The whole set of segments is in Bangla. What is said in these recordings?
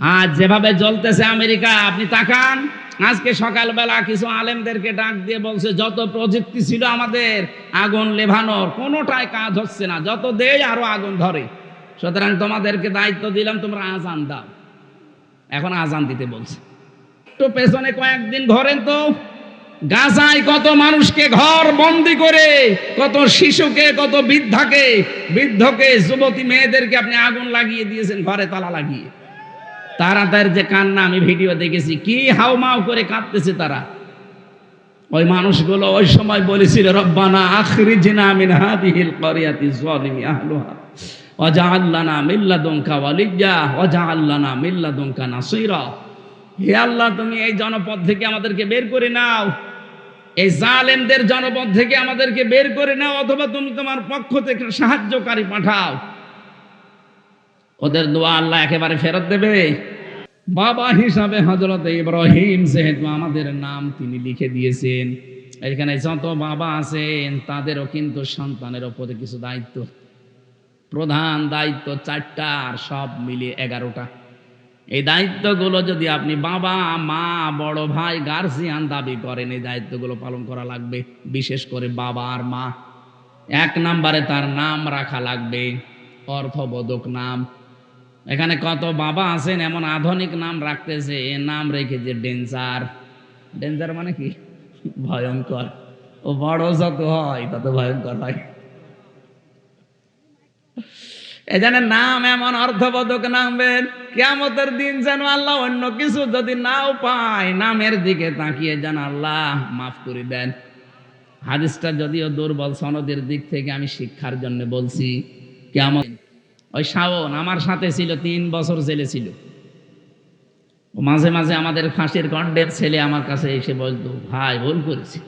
আজ যেভাবে জ্বলতেছে আমেরিকা, আপনি তাকান। আজকে সকালবেলা কিছু আলেমদেরকে ডাক দিয়ে বলছে, যত প্রযুক্তি ছিল আমাদের, আগুন লেভানোর কোনোটাই কাজ হচ্ছে না। যত দেয় আরও আগুন ধরে। সুতরাং তোমাদেরকে দায়িত্ব দিলাম, তোমরা আজান দাও। এখন আজান দিতে বলছে। তো পেছনে কয়েকদিন ঘরেন তো। গাছায় কত মানুষকে ঘর বন্দি করে, কত শিশুকে, কত বৃদ্ধাকে, বৃদ্ধকে, যুবতী মেয়েদেরকে আপনি আগুন লাগিয়ে দিয়েছেন, ঘরে তালা লাগিয়ে। তারা তার যে কান্না, আমি ভিডিও দেখেছি। কি হাউমাউ করে কাঁদতেছে তারা। ওই মানুষগুলো ওই সময় বলেছিল, রব্বানা আখরিজনা মিন হাদিহিল ক্বরিয়াতি যালিমি আহলুহা। ওয়াজআল লানা মিন লাদুনকা ওয়ালিয়্যা ওয়াজআল লানা মিন লাদুনকা নাসীরা। হে আল্লাহ, তুমি এই জনপদ থেকে আমাদেরকে বের করে নাও। এই জালেমদের জনপদ থেকে আমাদেরকে বের করে নাও, অথবা তুমি তোমার পক্ষ থেকে সাহায্যকারী পাঠাও। ওদের দোয়া আল্লাহ একেবারে ফেরত দেবে। বাবা হিসাবে হজরত ইব্রাহিম যেহেতু আমাদের নাম তিনি লিখে দিয়েছেন, এখানে যত বাবা আছেন তাদেরও কিন্তু সন্তানের ওপরে কিছু দায়িত্ব। প্রধান দায়িত্ব চারটা আর সব মিলিয়ে এগারোটা। এই দায়িত্বগুলো যদি আপনি বাবা, মা, বড় ভাই গার্জিয়ান দাবি করেন, এই দায়িত্বগুলো পালন করা লাগবে, বিশেষ করে বাবা আর মা। এক নম্বরে তার নাম রাখা লাগবে, অর্থবোধক নাম। এখানে কত বাবা আছেন, এমন আধুনিক নাম রাখতেছে, এ নাম রেখেছে ডেঞ্জার। ডেঞ্জার মানে কি? ভয়ঙ্কর। ও বড় যত হয়, তত ভয়ঙ্কর হয়। এখানে নাম এমন অর্থবোধক নামবেন কেমতের দিন যেন আল্লাহ অন্য কিছু যদি নাও পায়, নামের দিকে তাকিয়ে যেন আল্লাহ মাফ করে দেন। হাদিসটা যদিও দুর্বল সনদের দিক থেকে আমি শিক্ষার জন্য বলছি কেমন ওই শাওন আমার সাথে ছিল, তিন বছর জেলে ছিল। মাঝে মাঝে আমাদের ফাঁসির গন্ডের ছেলে আমার কাছে এসে বলতো, ভাই, ভুল করেছি।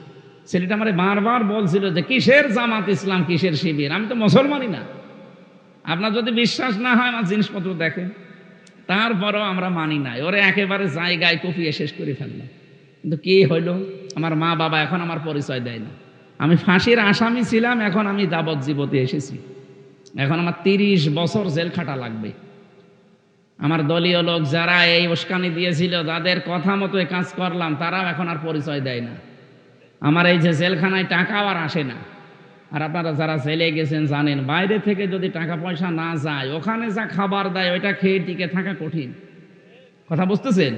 ছেলেটা আমার বারবার বলছিল যে, কিসের জামাত ইসলাম? কিসের শিবির? আমি তো মুসলমানই না। আপনার যদি বিশ্বাস না হয় আমার জিনিসপত্র দেখেন। তারপরও আমরা মানি নাই। ওরে একেবারে জায়গায় কপিয়ে শেষ করে ফেললাম। কিন্তু কি হইল? আমার মা বাবা এখন আমার পরিচয় দেয় না। আমি ফাঁসির আসামি ছিলাম, এখন আমি যাবজ্জীবতে এসেছি। এখন আমার তিরিশ বছর জেল খাটা লাগবে। আমার দলীয় লোক যারা এই উস্কানি দিয়েছিল, তাদের কথা মতো কাজ করলাম, তারাও এখন আর পরিচয় দেয় না। আমার এই যে জেলখানায় টাকাও আর আসে না। আর আপনারা যারা জেলে গেছেন জানেন, বাইরে থেকে যদি টাকা পয়সা না যায়, ওখানে যা খাবার দেয়, ওইটা খেয়ে টিকে থাকা কঠিন। কথা বুঝতেছেন?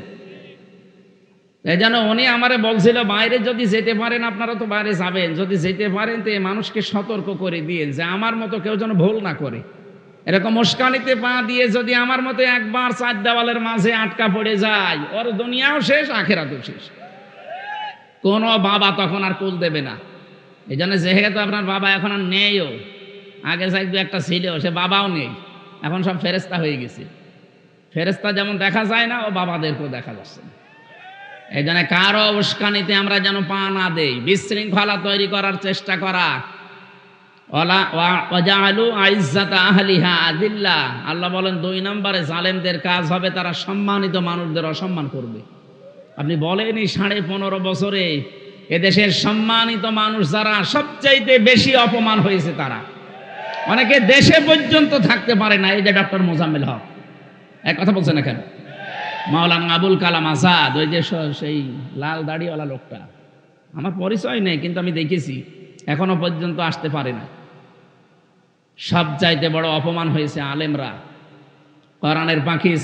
এই যেন উনি আমারে বলছিল, বাইরে যদি যেতে পারেন, আপনারা তো বাইরে যাবেন। যদি যেতে পারেন, তো মানুষকে সতর্ক করে দিয়ে যে আমার মতো কেউ যেন ভুল না করে। এরকম উস্কানিতে পা দিয়ে যদি আমার মতো একবার চার দেওয়ালের মাঝে আটকা পড়ে যায়, ওর দুনিয়াও শেষ, আখেরাতেও শেষ। কোনো বাবা তখন আর কুল দেবে না। এই জন্য যেহেতু আপনার বাবা এখন আর নেইও, আগে যাই দু একটা ছিল, সে বাবাও নেই। এখন সব ফেরেস্তা হয়ে গেছে। ফেরেস্তা যেমন দেখা যায় না, ও বাবাদেরকেও দেখা যাচ্ছে না। এই জন্য কারও উস্কানিতে আমরা যেন পা না দেই, বিশৃঙ্খলা তৈরি করার চেষ্টা করা। আল্লাহ বলেন, দুই নম্বরে জালেমদের কাজ হবে তারা সম্মানিত মানুষদের অসম্মান করবে। আপনি বলেনই সাড়ে পনেরো বছরে এদেশের সম্মানিত মানুষ যারা সবচাইতে বেশি অপমান হয়েছে তারা। অনেকে দেশে পর্যন্ত থাকতে পারে না, এই যে ডক্টর মোজাম্মেল হক। এক কথা বলছেন এখানে মাওলানা আবুল কালাম আজাদ, ওই যে সেই লাল দাড়িওয়ালা লোকটা। আমার পরিচয় নেই, কিন্তু আমি দেখেছি, এখনও পর্যন্ত আসতে পারে না। সব চাইতে বড় অপমান হয়েছে আলেমরা। কোরআনের পাখিস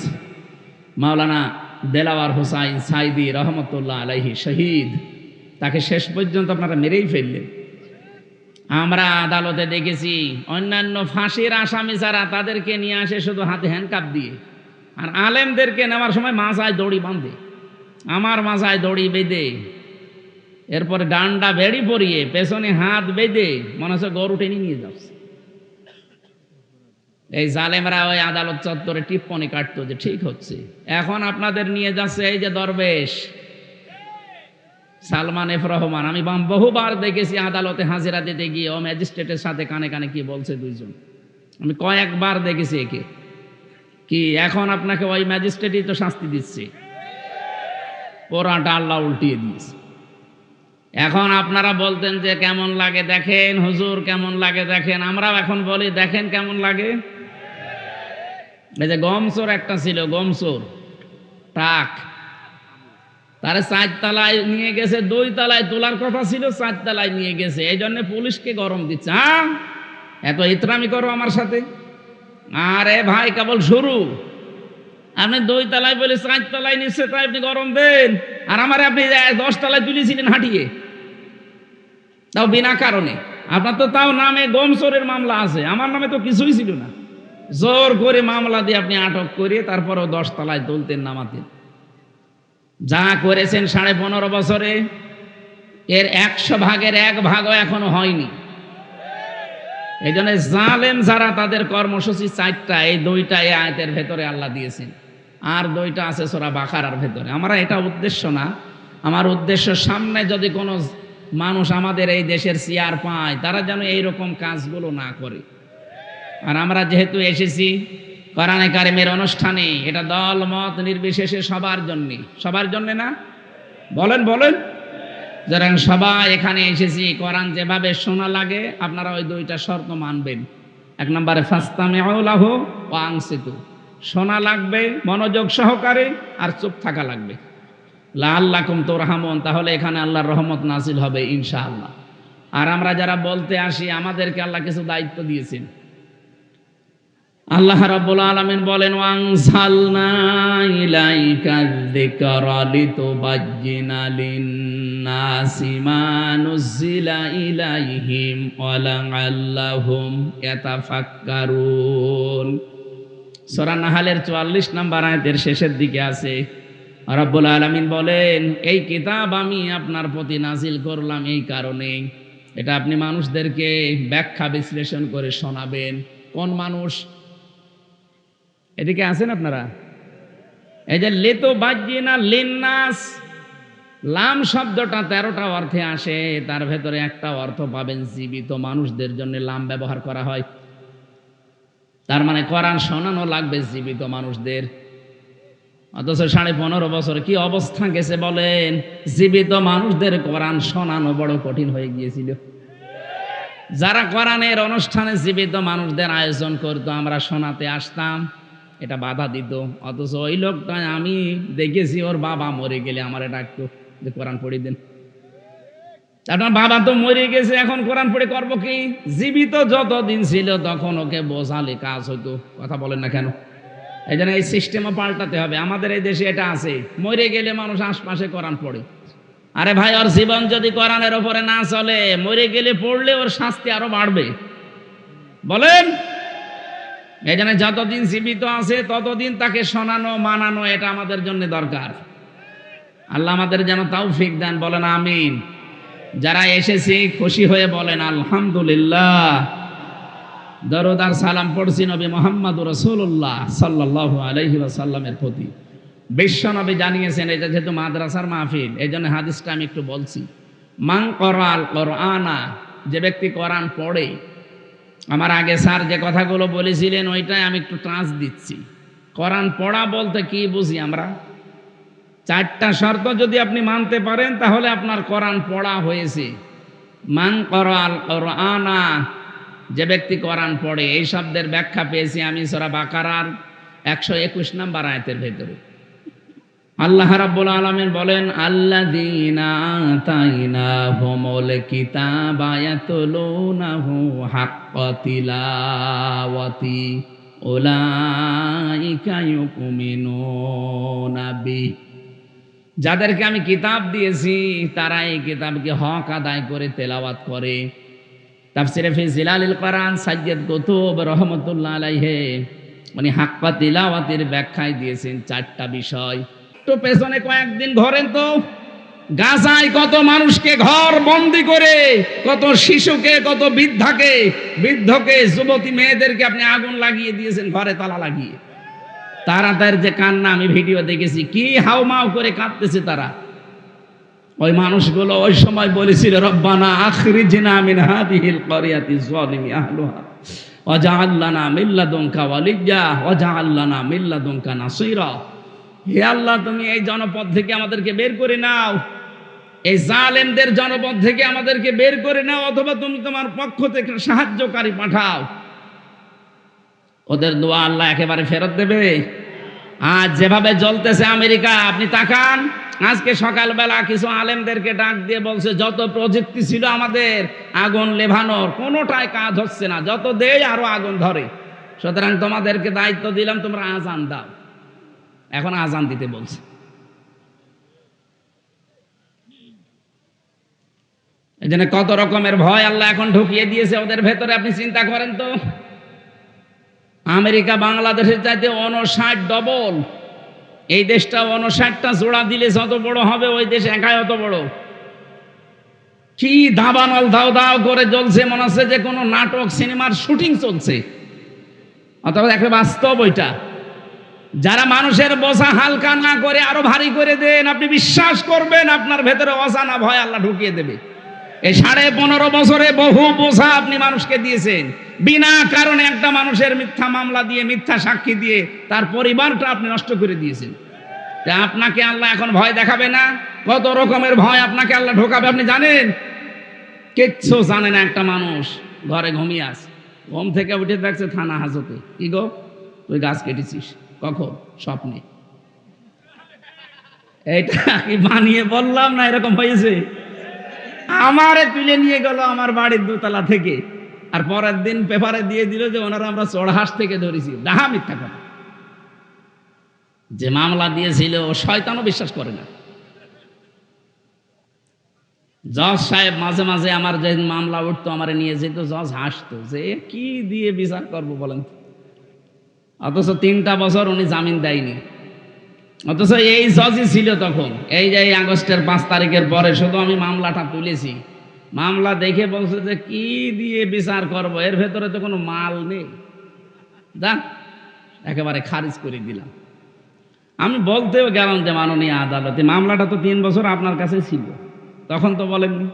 মাওলানা দেলাওয়ার হোসাইন সাইদি রহমতুল্লাহ আলাইহি শহীদ, তাকে শেষ পর্যন্ত আপনারা মেরেই ফেললেন। আমরা আদালতে দেখেছি, অন্যান্য ফাঁসির আসামি যারা তাদেরকে নিয়ে আসে শুধু হাতে হ্যান্ডকাপ দিয়ে। আর আলেমদেরকে নেওয়ার সময় মাজায় দড়ি বাঁধে, আমার মাজায় দড়ি বেঁধে, এরপরে ডান্ডা বেড়ি পরিয়ে পেছনে হাত বেঁধে মনে হচ্ছে গরু টেনে নিয়ে যাচ্ছে। এই জালেমরা ওই আদালত চত্বরে টিপ্পনি কাটতো যে ঠিক হচ্ছে। এখন আপনাদের নিয়ে যাচ্ছে এই যে দরবেশ। সালমান এফ রহমান, আমি বহুবার দেখেছি আদালতে হাজিরা দিতে গিয়ে ও ম্যাজিস্ট্রেটের সাথে কানে কানে কি বলছে দুইজন। আমি কয়েকবার দেখেছি একে। কি এখন আপনাকে ওই ম্যাজিস্ট্রেটই তো শাস্তি দিচ্ছে। পোড়াটা আল্লাহ উল্টিয়ে দিয়েছে। এখন আপনারা বলতেন যে কেমন লাগে, দেখেন, হুজুর কেমন লাগে, দেখেন। আমরাও এখন বলি, দেখেন কেমন লাগে। এই যে গমসোর একটা ছিল, গমসোর। টাক। তারা চার তালায় নিয়ে গেছে দুই তালায় তোলার কথা ছিল চার তালায় নিয়ে গেছে। এই জন্য পুলিশকে গরম দিচ্ছে হ্যাঁ এত ইতরামি করো আমার সাথে। আরে ভাই, কেবল শুরু। আপনি দুই তালায় বলে চার তালায় নিচ্ছে তাই আপনি গরম দেন, আর আমার আপনি দশ তালায় তুলেছিলেন হাঁটিয়ে। তাও বিনা কারণে। আপনার তো তাও নামে গমসরের মামলা আছে। আমার নামে তো কিছুই ছিল না। জোর করে মামলা দিয়ে আপনি আটক করে তারপরেও দশ তালায় তুলতেন, নামাতেন। যা করেছেন সাড়ে পনেরো বছরে, এর একশো ভাগের এক ভাগও এখনও হয়নি। এই জন্য জালেম যারা তাদের কর্মসূচি চারটা, এই দুইটা এই আয়তের ভেতরে আল্লাহ দিয়েছেন। আর দুইটা আছে সোরা বাখারার ভেতরে। আমরা এটা উদ্দেশ্য না। আমার উদ্দেশ্য, সামনে যদি কোনো মানুষ আমাদের এই দেশের চেয়ার পায়, তারা যেন এইরকম কাজগুলো না করে। আর আমরা যেহেতু এসেছি কোরআনে কারিমের অনুষ্ঠানে, এটা দল, মত নির্বিশেষে সবার জন্যে। সবার জন্যে না? বলেন বলেন। যারা সবাই এখানে এসেছি, কোরআন যেভাবে শোনা লাগে, আপনারা ওই দুইটা শর্ত মানবেন। এক নম্বরে ফাস্তামে লাহ ও আংসিতু। শোনা লাগবে, মনোযোগ সহকারে, আর চুপ থাকা লাগবে। লা আল্লাহ কুম তো রহমন তাহলে এখানে আল্লাহর রহমত নাসিল হবে, ইনশাআল্লাহ। আর আমরা যারা বলতে আসি, আমাদেরকে আল্লাহ কিছু দায়িত্ব দিয়েছেন। আল্লাহ রাব্বুল আলামিন বলেন ওয়াংসালনা ইলাইকা যিকরা লিতুবাজ্জিনা লিন-নাসি মা ইলাইহিম ওয়া লাআল্লাহুম ইয়াতাফাক্কারুন। সূরা নাহালের 44 নম্বর আয়াতের শেষের দিকে আছে। রাব্বুল আলামিন বলেন, এই কিতাব আমি আপনার প্রতি নাজিল করলাম এই কারণে। এটা আপনি মানুষদেরকে ব্যাখ্যা বিশ্লেষণ করে শোনাবেন। কোন মানুষ এদিকে আছেন আপনারা? এই যে লেতো বাজ্যিনা লিন্নাস লাম শব্দটা তেরোটা অর্থে আসে, তার ভেতরে একটা অর্থ পাবেন জীবিত মানুষদের জন্য লাম ব্যবহার করা হয়। তার মানে কোরআন শোনানো লাগবে জীবিত মানুষদের। অথচ সাড়ে পনেরো বছর কি অবস্থা গেছে বলেন? জীবিত মানুষদের কোরআন শোনানো বড় কঠিন হয়ে গিয়েছিল। যারা কোরআনের অনুষ্ঠানে জীবিত মানুষদের আয়োজন করতো, আমরা শোনাতে আসতাম। এটা বাধা দিত। অথচ ওই লোকটা আমি দেখেছি, ওর বাবা মরে গেলে আমার ডাকতো যে কোরআন পড়ে দেন। আপনার বাবা তো মরে গেছে, এখন কোরআন পড়ে করব কি? জীবিত যতদিন ছিল তখন ওকে বোঝালে কাজ হতো কথা বলেন না কেন? এই জন্য এই সিস্টেমও পাল্টাতে হবে। আমাদের এই দেশে এটা আছে। মরে গেলে মানুষ আশপাশে কোরআন পড়ে। আরে ভাই, ওর জীবন যদি কোরআনের ওপরে না চলে, মরে গেলে পড়লে ওর শাস্তি আরও বাড়বে। বলেন? জন্য যতদিন জীবিত আছে, ততদিন তাকে শোনানো, মানানো, এটা আমাদের জন্য দরকার। আল্লাহ আমাদের যেন তাও ফিক দেন, বলেন আমিন। যারা এসেছি, খুশি হয়ে বলেন, আলহামদুলিল্লাহ। দরদার সালাম পড়ছি নবী মোহাম্মদ রসুল্লাহ সাল্লাহ আলহি সাল্লামের প্রতি। বিশ্ব নবী জানিয়েছেন, এটা যেহেতু মাদ্রাসার মাহফিল এই জন্য হাদিসটা আমি একটু বলছি। মাং করাল আনা যে ব্যক্তি কোরআন পড়ে আমার আগে স্যার যে কথাগুলো বলেছিলেন, ওইটাই আমি একটু ট্রান্স দিচ্ছি। কোরআন পড়া বলতে কি বুঝি আমরা? চারটা শর্ত যদি আপনি মানতে পারেন, তাহলে আপনার কোরআন পড়া হয়েছে। মান করাল আনা যে ব্যক্তি কোরআন পড়ে, এই শব্দের ব্যাখ্যা পেয়েছি আমি সোরা বাকারার একশো একুশ নাম্বার আয়তের ভেতরে। আল্লাহ রাব্বুল আলামিন বলেন, আল্লাযীনা আতাইনা হুমুল কিতাবা ইয়াতলুনাহু হাক্কা তিলাওয়াতি, উলাইকা ইউমিনুনা বি যাদেরকে আমি কিতাব দিয়েছি, তারা এই কিতাবকে হক আদায় করে তেলাওয়াত করে। তাফসিরে ফি জিলালিল কোরআন সাজ্জাদ কুতুব রহমাতুল্লাহ আলাইহি, উনি হাক্কা তিলাওয়াতের ব্যাখ্যায় দিয়েছেন চারটা বিষয়। তো পেছনে কয়েকদিন ঘরেন তো। গাজায় কত মানুষকে ঘর বন্দি করে, কত শিশুকে, কত বৃদ্ধাকে, বৃদ্ধকে, যুবতী মেয়েদেরকে আপনি আগুন লাগিয়ে দিয়েছেন, ঘরে তালা লাগিয়ে। তারা তার যে কান্না, আমি ভিডিও দেখেছি, কি হাউমাউ করে কাঁদতেছে তারা। ওই মানুষগুলো ওই সময় বলেছিল, রব্বানা আখরিজনা মিন হাদিহিল করিয়াতি যালিমি আহলুহা ওয়াজআলনা মিল্লাদুনকা ওয়ালিয়্যা ওয়াজআলনা মিল্লাদুনকা নাসীরা। হে আল্লাহ, তুমি এই জনপদ থেকে আমাদেরকে বের করে নাও। এই জালেমদের জনপদ থেকে আমাদেরকে বের করে নাও, অথবা তুমি তোমার পক্ষ থেকে সাহায্যকারী পাঠাও। ওদের দোয়া আল্লাহ একেবারে ফেরত দেবে। আজ যেভাবে জ্বলতেছে আমেরিকা, আপনি তাকান। আজকে সকালবেলা কিছু আলেমদেরকে ডাক দিয়ে বলছে, যত প্রযুক্তি ছিল আমাদের, আগুন লেভানোর কোনোটাই কাজ হচ্ছে না। যত দেয় আরও আগুন ধরে। সুতরাং তোমাদেরকে দায়িত্ব দিলাম, তোমরা আজান দাও। এখন আজান দিতে বলছে। এই জন্য কত রকমের ভয় আল্লাহ এখন ঢুকিয়ে দিয়েছে ওদের ভেতরে, আপনি চিন্তা করেন তো। আমেরিকা, বাংলাদেশের চাইতে অনষাট ডবল এই দেশটা অনষাটটা জোড়া দিলে যত বড় হবে, ওই দেশ একাই অত বড়। কি দাবানল দাও দাও করে জ্বলছে, মনে হচ্ছে যে কোনো নাটক, সিনেমার শুটিং চলছে। অথবা একটা বাস্তব ওইটা। যারা মানুষের বোঝা হালকা না করে আরও ভারী করে দেন, আপনি বিশ্বাস করবেন আপনার ভেতরে অজানা ভয় আল্লাহ ঢুকিয়ে দেবে। এই সাড়ে পনেরো বছরে বহু বোঝা আপনি মানুষকে দিয়েছেন। বিনা কারণে একটা মানুষের মিথ্যা মামলা দিয়ে, মিথ্যা সাক্ষী দিয়ে তার পরিবারটা আপনি নষ্ট করে দিয়েছেন। তা আপনাকে আল্লাহ এখন ভয় দেখাবে না, কত রকমের ভয় আপনাকে আল্লাহ ঢোকাবে, আপনি জানেন? কিচ্ছু জানে না একটা মানুষ, ঘরে ঘুমিয়ে আছে। ঘুম থেকে উঠে দেখছে থানা হাজতে। কি গো? তুই গাছ কেটেছিস। কখন? স্বপ্নে। এইটা কি বানিয়ে বললাম না এরকম হয়েছে? আমারে তুলে নিয়ে গেল আমার বাড়ির দোতলা থেকে। আর পরের দিন পেপারে দিয়ে দিল যে ওনারা আমরা চড়হাস থেকে ধরেছি। ডাহা মিথ্যা কথা। যে মামলা দিয়েছিল, ও শয়তানও বিশ্বাস করে না। জজ সাহেব মাঝে মাঝে আমার যে মামলা উঠতো, আমার নিয়ে যেত, জজ হাসতো যে কি দিয়ে বিচার করব বলেন তো? অথচ তিনটা বছর উনি জামিন দেয়নি। অথচ এই জজই ছিল তখন। এই যে এই আগস্টের পাঁচ তারিখের পরে শুধু আমি মামলাটা তুলেছি। মামলা দেখে বলছে যে কি দিয়ে বিচার করব? এর ভেতরে তো কোনো মাল নেই। যান একেবারে খারিজ করে দিলাম। আমি বলতেও গেলাম যে মাননীয় আদালতে, মামলাটা তো তিন বছর আপনার কাছে ছিল। তখন তো বলেননি।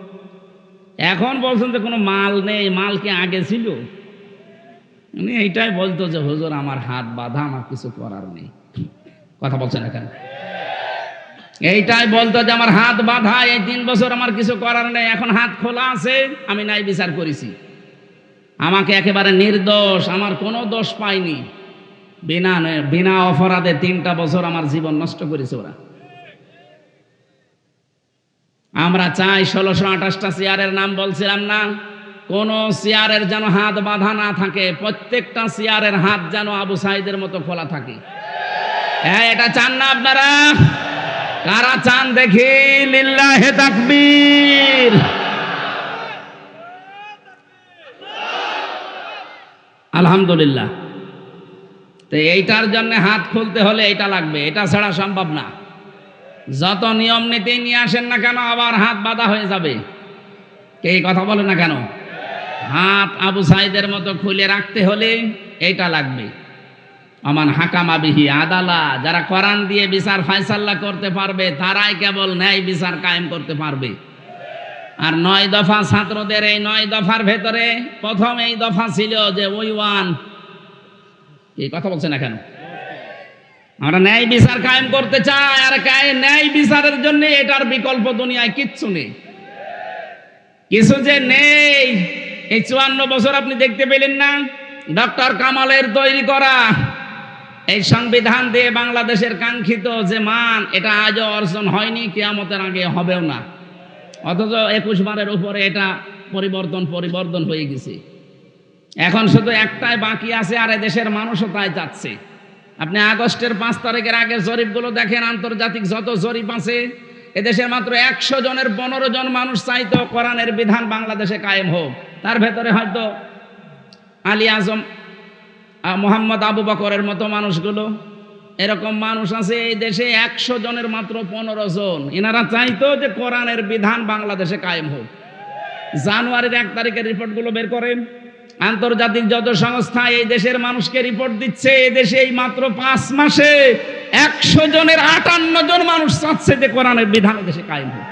এখন বলছেন যে কোনো মাল নেই, মাল কি আগে ছিল? উনি এইটাই বলতো যে, হুজুর, আমার হাত বাঁধা, আমার কিছু করার নেই। কথা বলছেন এখানে। এইটাই বলতো যে, আমার হাত বাঁধা, এই তিন বছর আমার কিছু করার নেই, এখন হাত খোলা আছে, আমি নাই বিচার করেছি। আমাকে একেবারে নির্দোষ, আমার কোনো দোষ পাইনি। বিনা বিনা অপরাধে তিনটা বছর আমার জীবন নষ্ট করেছে ওরা। আমরা চাই ষোলোশো আঠাশটা চেয়ারের নাম বলছিলাম না? কোন চেয়ারের যেন হাত বাঁধা না থাকে, প্রত্যেকটা চেয়ারের হাত যেন আবু সাইদের মতো খোলা থাকে। হ্যাঁ এটা চান না আপনারা? কারা চান দেখি? লিল্লাহে তাকবীর। আলহামদুলিল্লাহ। তো এইটার জন্য হাত খুলতে হলে এটা লাগবে, এটা ছাড়া সম্ভব না। যত নিয়ম নীতি নিয়ে আসেন না কেন, আবার হাত বাঁধা হয়ে যাবে। কে কথা বলে না কেন? হাত আবু সাইদের মতো খুলে রাখতে হলে এটা লাগবে। আমান হাকামা বিহি আদালা, যারা কোরআন দিয়ে বিচার ফায়সাল্লা করতে পারবে, তারাই কেবল ন্যায় বিচার কায়েম করতে পারবে। আর নয় দফা ছাত্রদের এই নয় দফার ভেতরে প্রথম এই দফা ছিল যে ওই ওয়ান। এই কথা বলছে না কেন? আমরা ন্যায় বিচার কায়েম করতে চাই, আর ন্যায় বিচারের জন্য এটার বিকল্প দুনিয়ায় কিচ্ছু নেই। কিছু যে নেই এই চুয়ান্ন বছর আপনি দেখতে পেলেন না? ডক্টর কামালের তৈরি করা এই সংবিধান দিয়ে বাংলাদেশের কাঙ্ক্ষিত যে মান, এটা আজও অর্জন হয়নি, কেয়ামতের আগে হবেও না। অথচ একুশ বারের উপরে এটা পরিবর্তন পরিবর্তন হয়ে গেছে। এখন শুধু একটাই বাকি আছে, আর দেশের মানুষও তাই চাচ্ছে। আপনি আগস্টের পাঁচ তারিখের আগের জরিপগুলো দেখেন, আন্তর্জাতিক যত জরিপ আছে এদেশের মাত্র একশো জনের পনেরো জন মানুষ চাইতো কোরআনের বিধান বাংলাদেশে কায়েম হোক। তার ভেতরে হয়তো আলী আজম মোহাম্মদ আবু বকরের মতো মানুষগুলো, এরকম মানুষ আছে এই দেশে একশো জনের মাত্র পনেরো জন। এনারা চাইতো যে কোরআনের বিধান বাংলাদেশে কায়েম হোক। জানুয়ারির এক তারিখের রিপোর্টগুলো বের করেন। আন্তর্জাতিক যত সংস্থা এই দেশের মানুষকে রিপোর্ট দিচ্ছে, এই দেশে এই মাত্র পাঁচ মাসে একশো জনের আটান্ন জন মানুষ চাচ্ছে যে কোরআনের বিধান দেশে কায়েম হোক।